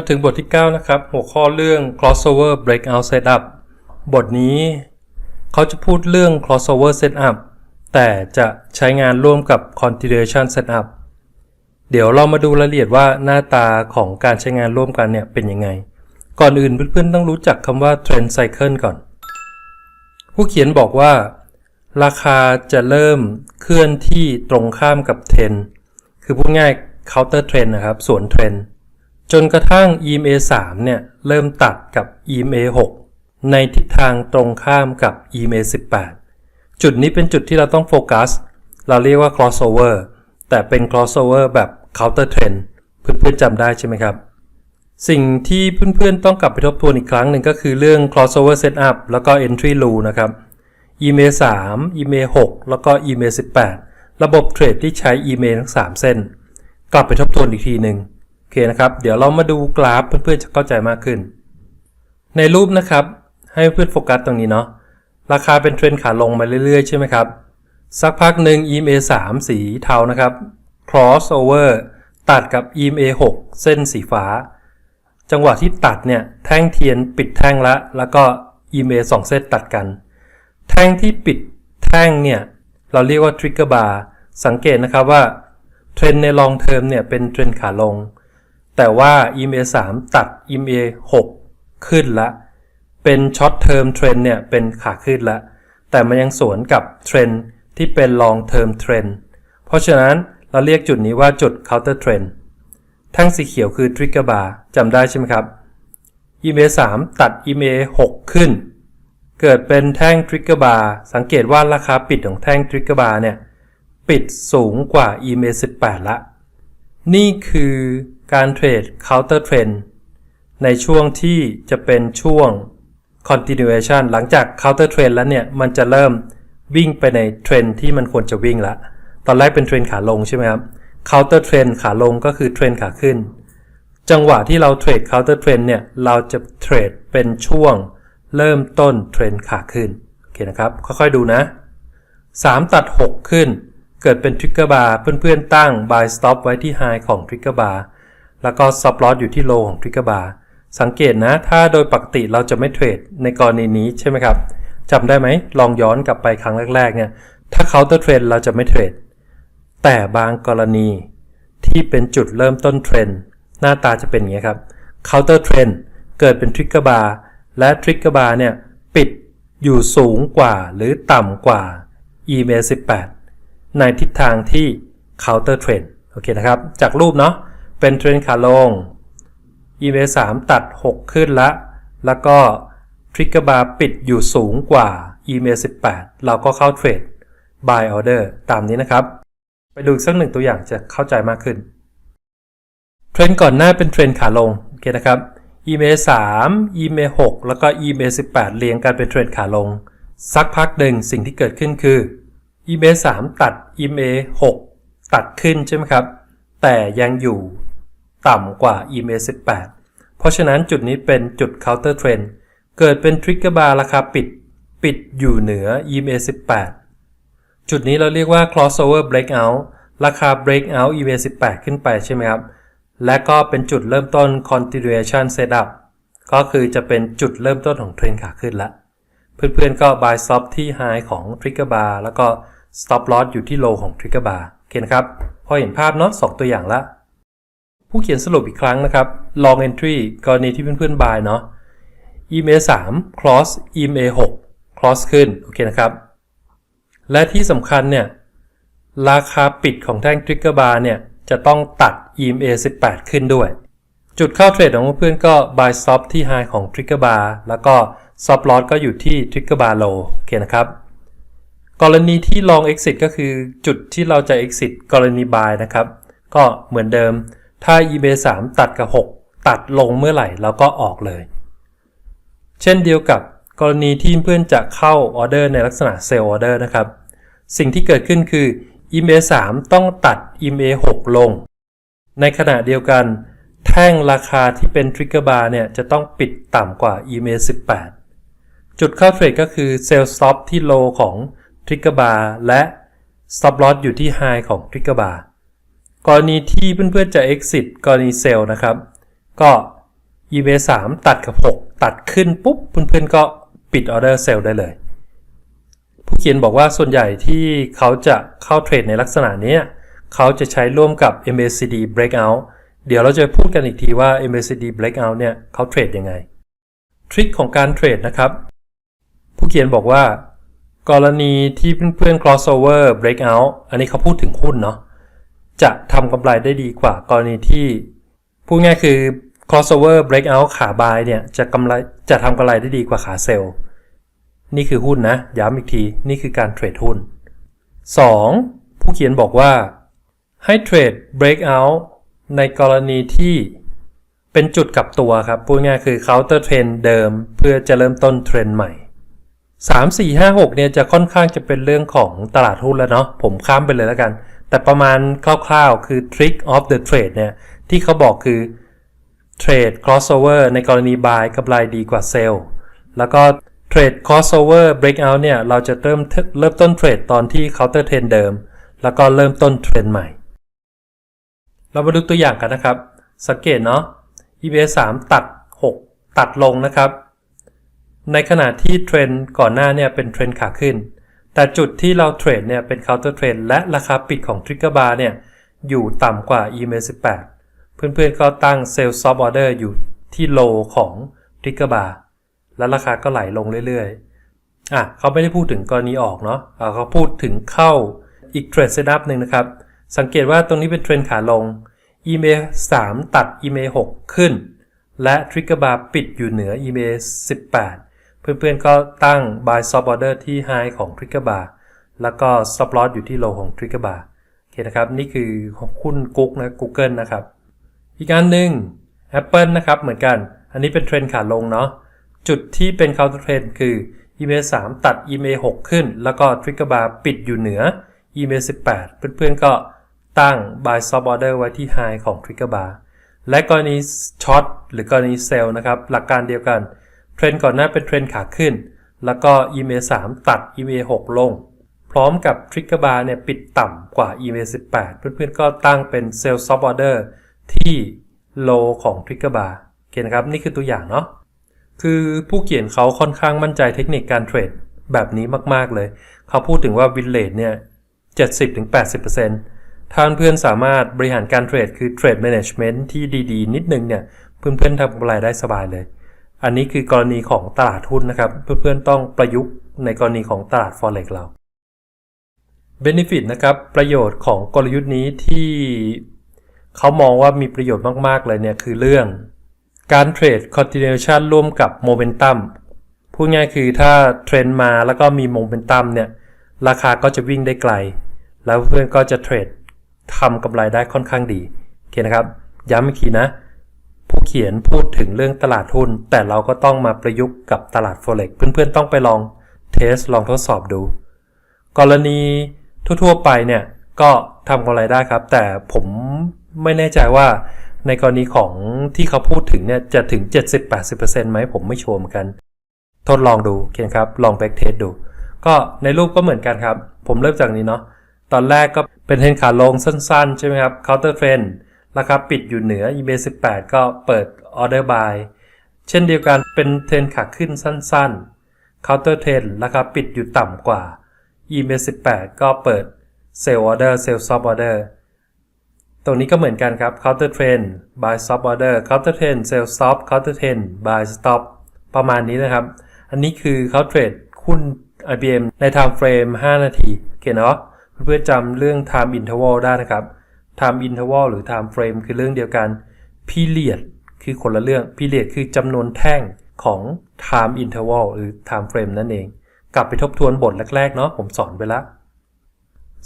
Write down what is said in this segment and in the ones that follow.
มาถึงบทที่ 9 นะครับ หัวข้อเรื่อง crossover breakout setup บทนี้เขาจะพูดเรื่อง crossover setup แต่จะใช้งานร่วมกับ continuation setup เดี๋ยวเรามาดูรายละเอียดว่าหน้าตาของการใช้งานร่วมกันเนี่ยเป็นยังไง ก่อนอื่นเพื่อนๆต้องรู้จักคำว่า trend cycle ก่อน ผู้เขียนบอกว่า ราคาจะเริ่มเคลื่อนที่ตรงข้ามกับเทรนคือพูดง่าย counter trend นะครับ สวนเทรน จนกระทั่ง EMA 3เนี่ยเริ่มตัดกับ EMA 6ในทิศทางตรงข้ามกับ EMA 18 จุดนี้เป็นจุดที่เราต้องโฟกัส เราเรียกว่า crossover แต่เป็น crossover แบบ counter trend เพื่อนๆจำได้ใช่ไหมครับ สิ่งที่เพื่อนๆต้องกลับไปทบทวนอีกครั้งหนึ่งก็คือเรื่อง crossover setup แล้วก็ entry rule นะครับ EMA 3 EMA 6 แล้วก็ EMA 18 ระบบเทรดที่ใช้ EMA ทั้ง 3 เส้น กลับไปทบทวนอีกทีหนึ่ง โอเคนะครับ เดี๋ยวเรามาดูกราฟเพื่อนๆจะเข้าใจมากขึ้น ในรูปนะครับ ให้เพื่อนโฟกัสตรงนี้เนาะ ราคาเป็นเทรนขาลงมาเรื่อยๆ ใช่ไหมครับ สักพักหนึ่ง EMA 3 สีเทานะครับ cross over ตัดกับ EMA 6 เส้นสีฟ้า จังหวะที่ตัดเนี่ย แท่งเทียนปิดแท่งละ แล้วก็ EMA 2 เส้นตัดกัน แท่งที่ปิดแท่งเนี่ย เราเรียกว่า trigger bar สังเกตนะครับว่าเทรนใน long term เนี่ยเป็นเทรนขาลง แต่ว่า EMA 3ตัด EMA 6 ขึ้นละ เป็น short term trend เนี่ยเป็นขาขึ้นละ แต่มันยังสวนกับเทรนที่เป็น long term trend เพราะฉะนั้นเราเรียกจุดนี้ว่าจุด counter trend แท่งสีเขียวคือ trigger bar จำได้ใช่ไหมครับ EMA 3ตัด EMA 6 ขึ้น เกิดเป็นแท่ง trigger bar สังเกตว่าราคาปิดของแท่ง trigger bar เนี่ย ปิดสูงกว่า EMA 18ละ นี่คือ การเทรด counter trend ในช่วงที่จะเป็นช่วง continuation หลังจาก counter trend แล้วเนี่ย มันจะเริ่มวิ่งไปในเทรนที่มันควรจะวิ่งละ ตอนแรกเป็นเทรนขาลงใช่ไหมครับ counter trend ขาลงก็คือเทรนขาขึ้น จังหวะที่เราเทรด counter trend เนี่ย เราจะเทรดเป็นช่วง เริ่มต้นเทรนขาขึ้น โอเคนะครับ ค่อยๆดูนะ 3 ตัด 6 ขึ้น เกิดเป็น trigger bar เพื่อนๆตั้ง buy stop ไว้ที่ high ของ trigger bar แล้วก็ stop loss อยู่ที่ low ของ trigger bar สังเกตนะ ถ้าโดยปกติเราจะไม่เทรดในกรณีนี้ใช่ไหมครับจำได้ไหม ลองย้อนกลับไปครั้งแรกๆเนี่ยถ้า counter trend เราจะไม่เทรดแต่บางกรณีที่เป็นจุดเริ่มต้นเทรนหน้าตาจะเป็นอย่างนี้ครับ counter trend เกิดเป็น trigger bar และ trigger bar เนี่ยปิดอยู่สูงกว่าหรือต่ำกว่า EMA 18ในทิศทางที่ counter trend โอเคนะครับ จากรูปเนาะ เป็นเทรนขาลง EMA 3ตัด 6 ขึ้นละ แล้วก็ Trigger Bar ปิดอยู่สูงกว่า EMA 18 เราก็เข้าเทรด Buy Order ตามนี้นะครับ ไปดูอีกสักหนึ่งตัวอย่างจะเข้าใจมากขึ้น เทรนก่อนหน้าเป็นเทรนขาลง โอเคนะครับ EMA 3 EMA 6 แล้วก็ EMA 18 เรียงกันเป็นเทรนขาลง สักพักหนึ่งสิ่งที่เกิดขึ้นคือ EMA 3 ตัด EMA 6 ตัดขึ้นใช่ไหมครับ แต่ยังอยู่ ต่ำกว่า EMA 18 เพราะฉะนั้นจุดนี้เป็นจุด counter trend เกิดเป็น trigger bar ราคาปิด ปิดอยู่เหนือ EMA 18 จุดนี้เราเรียกว่า crossover breakout ราคา breakout EMA 18 ขึ้นไปใช่ไหมครับ และก็เป็นจุดเริ่มต้น continuation setup ก็คือจะเป็นจุดเริ่มต้นของเทรนขาขึ้นละ เพื่อนๆก็ buy stop ที่ high ของ trigger bar แล้วก็ stop loss อยู่ที่ low ของ trigger bar โอเคนะครับ พอเห็นภาพเนาะสองตัวอย่างละ ผู้เขียนสรุปอีกครั้งนะครับ long entry กรณีที่เพื่อนๆ buy เนาะ EMA 3 cross EMA 6 cross ขึ้น โอเคนะครับ และที่สำคัญเนี่ย ราคาปิดของแท่ง trigger bar เนี่ย จะต้องตัด EMA 18 ขึ้นด้วย จุดเข้าเทรดของเพื่อนๆ ก็ buy stop ที่ high ของ trigger bar แล้วก็ stop loss ก็อยู่ที่ trigger bar low โอเคนะครับ กรณีที่ long exit ก็คือจุดที่เราจะ exit กรณี buy นะครับ ก็เหมือนเดิม ถ้า eBay 3 ตัดกับ 6 ตัดลงเมื่อไหร่เราก็ออกเลย เช่นเดียวกับกรณีที่เพื่อนจะเข้าออเดอร์ในลักษณะเซลล์ออเดอร์นะครับ สิ่งที่เกิดขึ้นคือ eBay 3 ต้องตัด eBay 6 ลง ในขณะเดียวกัน แท่งราคาที่เป็น Trigger Bar เนี่ยจะต้องปิดต่ำกว่า eBay 18 จุดเข้าเทรดก็คือ Sell Stop ที่ Low ของ Trigger Bar และ Stop Loss อยู่ที่ High ของ Trigger Bar กรณีที่เพื่อนๆจะ exit กรณีเซลล์นะครับ ก็ EMA 3ตัดกับ 6 ตัดขึ้นปุ๊บ เพื่อนๆก็ปิดออเดอร์เซลล์ได้เลย ผู้เขียนบอกว่าส่วนใหญ่ที่เขาจะเข้าเทรดในลักษณะนี้ เขาจะใช้ร่วมกับ MACD breakout เดี๋ยวเราจะพูดกันอีกทีว่า MACD breakout เนี่ยเขาเทรดยังไง ทริคของการเทรดนะครับ ผู้เขียนบอกว่า กรณีที่เพื่อนๆ crossover breakout อันนี้เขาพูดถึงหุ้นเนาะ จะทำกำไรได้ดีกว่ากรณีที่พูดง่ายคือ crossover breakout ขาบายเนี่ยจะกำไรจะทำกำไรได้ดีกว่าขาเซลล์นี่คือหุ้นนะ ย้ำอีกที นี่คือการเทรดหุ้น 2. ผู้เขียนบอกว่า ให้เทรด breakout ในกรณีที่เป็นจุดกลับตัวครับ พูดง่ายคือ counter trend เดิม เพื่อจะเริ่มต้นเทรนด์ใหม่ 3 4 5 6เนี่ยจะค่อนข้างจะเป็นเรื่องของตลาดหุ้นแล้วเนาะผมข้ามไปเลยแล้วกัน แต่ประมาณคร่าวๆ คือ trick of the trade เนี่ย ที่เขาบอกคือเทรด crossover ในกรณี buy กำไรดีกว่า sell แล้วก็เทรด crossover breakout เนี่ย เราจะเริ่มเริ่มต้นเทรดตอนที่ counter trend เดิม แล้วก็เริ่มต้นเทรนด์ใหม่ เรามาดูตัวอย่างกันนะครับ สังเกตเนาะ EBA 3ตัด 6 ตัดลงนะครับ ในขณะที่เทรนด์ก่อนหน้าเนี่ยเป็นเทรนด์ขาขึ้น แต่จุดที่เราเทรดเนี่ยเป็น counter trend และราคาปิดของ trigger bar เนี่ยอยู่ต่ำกว่า EMA 18 เพื่อนๆก็ตั้ง sell stop order อยู่ที่ low ของ trigger bar และราคาก็ไหลลงเรื่อยๆ อะเขาไม่ได้พูดถึงกรณีออกเนาะะเขาพูดถึงเข้าอีกเทรดเซตอัพหนึ่งนะครับ สังเกตว่าตรงนี้เป็นเทรนขาลง EMA 3 ตัด EMA 6 ขึ้น และ trigger bar ปิดอยู่เหนือ EMA 18 เพื่อนๆก็ตั้ง buy stop order ที่ high ของ trigger bar แล้วก็ stop loss อยู่ที่ low ของ trigger bar โอเคนะครับ นี่คือของหุ้นกุ๊กนะ Google นะครับ อีกอันหนึ่ง Apple นะครับเหมือนกัน อันนี้เป็นเทรนขาลงเนาะ จุดที่เป็น counter trend คือ EMA 3 ตัด EMA 6 ขึ้น แล้วก็ trigger bar ปิดอยู่เหนือ EMA 18 เพื่อนๆก็ตั้ง buy stop order ไว้ที่ high ของ trigger bar และกรณีช็อตหรือกรณีเซลล์นะครับ หลักการเดียวกัน เทรนก่อนหน้าเป็นเทรนขาขึ้น แล้วก็ EMA 3 ตัด EMA 6 ลง พร้อมกับ trigger bar เนี่ยปิดต่ำกว่า EMA 18 เพื่อนๆก็ตั้งเป็น sell stop order ที่ low ของ trigger bar โอเคนะครับ นี่คือตัวอย่างเนาะคือผู้เขียนเขาค่อนข้างมั่นใจเทคนิคการเทรดแบบนี้มากๆเลย เขาพูดถึงว่าวินเลทเนี่ย 70-80%ถ้าเพื่อนๆสามารถบริหารการเทรดคือเทรดแมネจเมนต์ที่ดีๆ นิดนึงเนี่ย เพื่อนๆทำกำไรได้สบายเลย อันนี้คือกรณีของตลาดหุ้นนะครับ เพื่อนๆต้องประยุกต์ในกรณีของตลาด Forex เรา Benefit นะครับ ประโยชน์ของกลยุทธ์นี้ที่เขามองว่ามีประโยชน์มากๆเลยเนี่ยคือเรื่อง การเทรด continuation ร่วมกับ momentum พูดง่ายคือถ้าเทรนด์มาแล้วก็มี momentum เนี่ยราคาก็จะวิ่งได้ไกล แล้วเพื่อนก็จะเทรดทำกำไรได้ค่อนข้างดี โอเคนะครับ ย้ำอีกทีนะ ผู้เขียนพูดถึงเรื่องตลาดหุ้น แต่เราก็ต้องมาประยุกต์กับตลาด forex เพื่อนๆต้องไปลองเทสลองทดสอบดู กรณีทั่วๆไปเนี่ย ก็ทำกำไรได้ครับ แต่ผมไม่แน่ใจว่าในกรณีของที่เขาพูดถึงเนี่ย จะถึง 70-80%ไหมผมไม่ชัวร์เหมือนกัน ทดลองดูเคครับ ลองแบ็กเทสดู ก็ในรูปก็เหมือนกันครับ ผมเริ่มจากนี้เนาะตอนแรกก็เป็นเทนขาลงสั้นๆ ใช่ไหมครับ counter trend ร ราคาปิดอยู่เหนือ EMA 18 ก็เปิด order buy เช่นเดียวกันเป็นเทรนขาขึ้นสั้นๆ counter trend ราคาปิดอยู่ต่ำกว่า EMA 18 ก็เปิด sell order sell stop order ตรงนี้ก็เหมือนกันครับ counter trend buy stop order counter trend sell stop counter trend buy stop ประมาณนี้นะครับ อันนี้คือเขาเทรดหุ้น IBM ใน time frame 5 นาทีโอเคเนาะเพื่อจำเรื่อง time interval ได้นะครับ time interval หรือ time frame คือเรื่องเดียวกัน period คือคนละเรื่อง period คือจำนวนแท่งของ time interval หรือ time frame นั่นเอง กลับไปทบทวนบทแรกๆเนาะผมสอนไปล้ว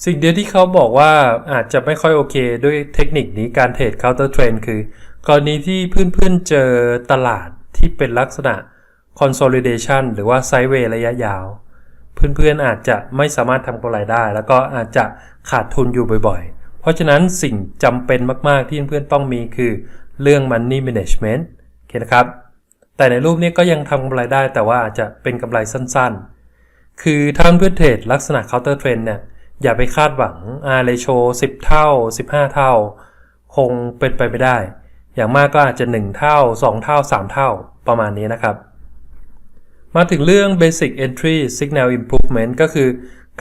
สิ่งเดียวที่เขาบอกว่าอาจจะไม่ค่อยโอเคด้วยเทคนิคนี้การเทรด counter trend คือกรณีที่เพื่อนๆเจอตลาดที่เป็นลักษณะ consolidation หรือว่า sideways ระยะยาว เพื่อนๆอาจจะไม่สามารถทำกำไรได้ แล้วก็อาจจะขาดทุนอยู่บ่อยๆ เพราะฉะนั้นสิ่งจำเป็นมาก ๆ ที่เพื่อนๆต้องมีคือเรื่อง money management โอเคนะครับ แต่ในรูปนี้ก็ยังทำกำไรได้แต่ว่าอาจจะเป็นกำไรสั้นๆ คือถ้าเพื่อนเทรดลักษณะ counter trend เนี่ยอย่าไปคาดหวัง R ratio 10 เท่า 15 เท่า คงเป็นไปไม่ได้ อย่างมากก็อาจจะ 1 เท่า 2 เท่า 3 เท่าประมาณนี้นะครับ มาถึงเรื่อง Basic Entry Signal Improvement ก็คือ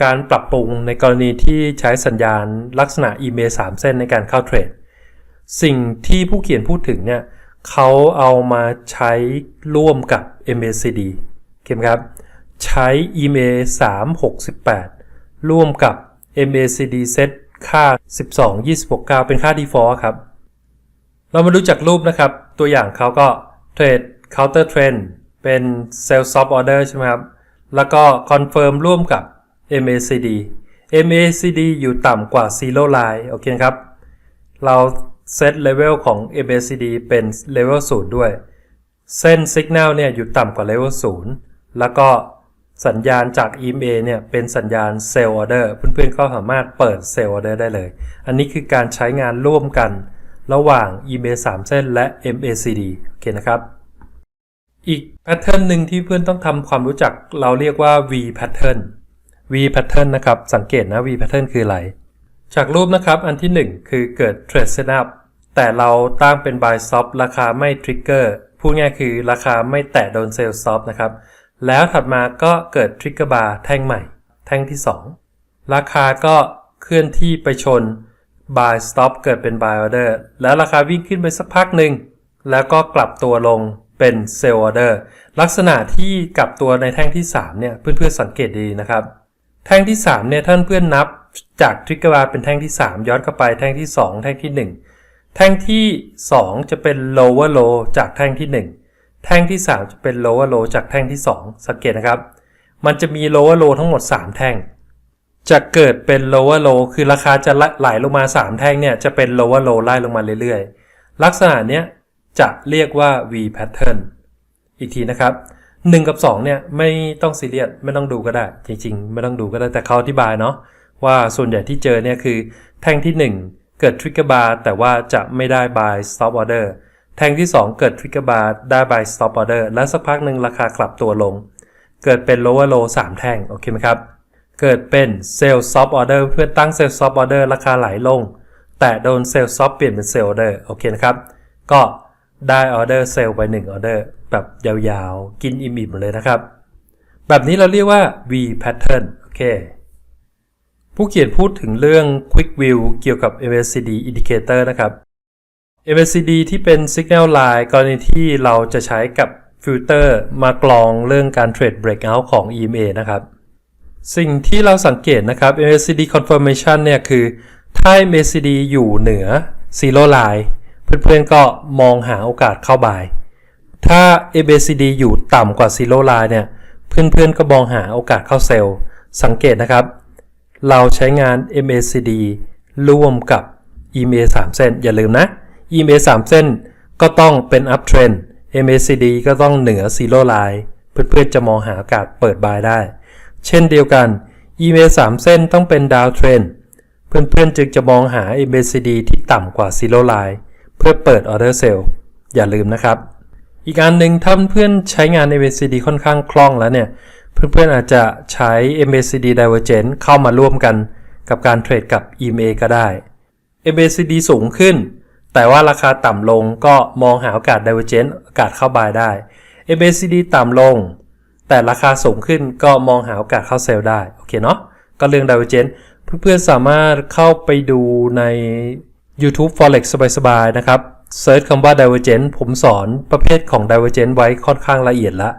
การปรับปรุงในกรณีที่ใช้สัญญาณลักษณะ EMA 3เส้นในการเข้าเทรด สิ่งที่ผู้เขียนพูดถึงเนี่ยเขาเอามาใช้ร่วมกับ MACD เคไหมครับ ใช้ EMA 368 ร่วมกับ MACD เซตค่า 12 26 9 เป็นค่า default ครับ เรามาดูจากรูปนะครับ ตัวอย่างเขาก็เทรด counter trend เป็น sell stop order ใช่ไหมครับ แล้วก็ confirm ร่วมกับ MACD MACD อยู่ต่ำกว่า zero line โอเคครับ เราเซตเลเวลของ MACD เป็นเลเวล0ด้วย เส้น Signal เนี่ยอยู่ต่ำกว่าเลเวล0แล้วก็สัญญาณจาก EMA เนี่ยเป็นสัญญาณ Sell Order เพื่อนๆก็สามารถเปิด Sell Order ได้เลย อันนี้คือการใช้งานร่วมกันระหว่าง EMA 3 เส้นและ MACD โอเคนะครับ อีกแพทเทิร์นหนึ่งที่เพื่อนต้องทำความรู้จักเราเรียกว่า V pattern V pattern นะครับ สังเกตนะ V pattern คืออะไร จากรูปนะครับ อันที่ 1 คือเกิด trade setup แต่เราตั้งเป็น buy stop ราคาไม่ trigger พูดง่ายคือราคาไม่แตะโดน sell stop นะครับ แล้วถัดมาก็เกิด trigger bar แท่งใหม่ แท่งที่ 2 ราคาก็เคลื่อนที่ไปชน buy stop เกิดเป็น buy order แล้วราคาวิ่งขึ้นไปสักพักหนึ่งแล้วก็กลับตัวลง เป็น sell order ลักษณะที่กลับตัวในแท่งที่ 3 เนี่ย เพื่อนๆสังเกตดีนะครับ แท่งที่ 3 เนี่ย ท่านเพื่อนนับจากทริกเกอร์บาร์เป็นแท่งที่ 3 ย้อนเข้าไปแท่งที่ 2 แท่งที่ 1 แท่งที่ 2 จะเป็น lower low จากแท่งที่ 1 แท่งที่ 3 จะเป็น lower low จากแท่งที่ 2 สังเกตนะครับ มันจะมี lower low ทั้งหมด 3 แท่ง จะเกิดเป็น lower low คือราคาจะไหลลงมา 3 แท่งเนี่ย จะเป็น lower low ไล่ลงมาเรื่อยๆ ลักษณะเนี้ย จะเรียกว่า V pattern อีกทีนะครับ1กับ2เนี่ยไม่ต้องซีเรียสไม่ต้องดูก็ได้ จริงๆ ไม่ต้องดูก็ได้แต่เขาอธิบายเนาะว่าส่วนใหญ่ที่เจอเนี่ยคือ แท่งที่ 1 เกิด trigger bar แต่ว่าจะไม่ได้ buy stop order แท่งที่ 2 เกิด trigger bar ได้ buy stop order และสักพักหนึ่งราคากลับตัวลง เกิดเป็น lower low 3 แท่งโอเคไหมครับ เกิดเป็น sell stop order เพื่อตั้ง sell stop order ราคาไหลลง แต่โดน sell stop เปลี่ยนเป็น sell order โอเคนะครับ ก็ ได้ออเดอร์เซลล์ไป1ออเดอร์แบบยาวๆ กินอิ่มๆเลยนะครับ แบบนี้เราเรียกว่า V pattern โอเค ผู้เขียนพูดถึงเรื่อง Quick View เกี่ยวกับ MACD indicator นะครับ MACD ที่เป็น Signal Line กรณีที่เราจะใช้กับฟิลเตอร์มากรองเรื่องการเทรด breakout ของ EMA นะครับ สิ่งที่เราสังเกตนะครับ MACD confirmation เนี่ยคือถ้า MACD อยู่เหนือ Zero Line เพื่อนๆก็มองหาโอกาสเข้าบาย ถ้า ABCD อยู่ต่ำกว่า Zero Line เนี่ย เพื่อนๆก็มองหาโอกาสเข้าเซลล์ สังเกตนะครับ เราใช้งาน MACD ร่วมกับ EMA 3 เส้น อย่าลืมนะ EMA 3 เส้นก็ต้องเป็น uptrend MACD ก็ต้องเหนือ Zero Line เพื่อนๆจะมองหาโอกาสเปิดบายได้ เช่นเดียวกัน EMA 3 เส้นต้องเป็น downtrend เพื่อนๆจึงจะมองหา MACD ที่ต่ำกว่า Zero Line เพื่อเปิด Order Sell อย่าลืมนะครับ อีกอันหนึ่งถ้าเพื่อนใช้งาน MACD ค่อนข้างคล่องแล้วเนี่ย เพื่อนๆอาจจะใช้ MACD Divergent เข้ามาร่วมกันกับการเทรดกับ EMA ก็ได้ MACD สูงขึ้น แต่ว่าราคาต่ำลงก็มองหาโอกาส Divergent โอกาสเข้าบายได้ MACD ต่ำลง แต่ราคาสูงขึ้นก็มองหาโอกาสเข้าเซลล์ได้ โอเคเนาะก็เรื่อง Divergent เพื่อนๆสามารถเข้าไปดูใน YouTube Forex สบายๆนะครับเซิร์ชคำว่า Divergent ผมสอนประเภทของ Divergent ไว้ค่อนข้างละเอียดแล้ว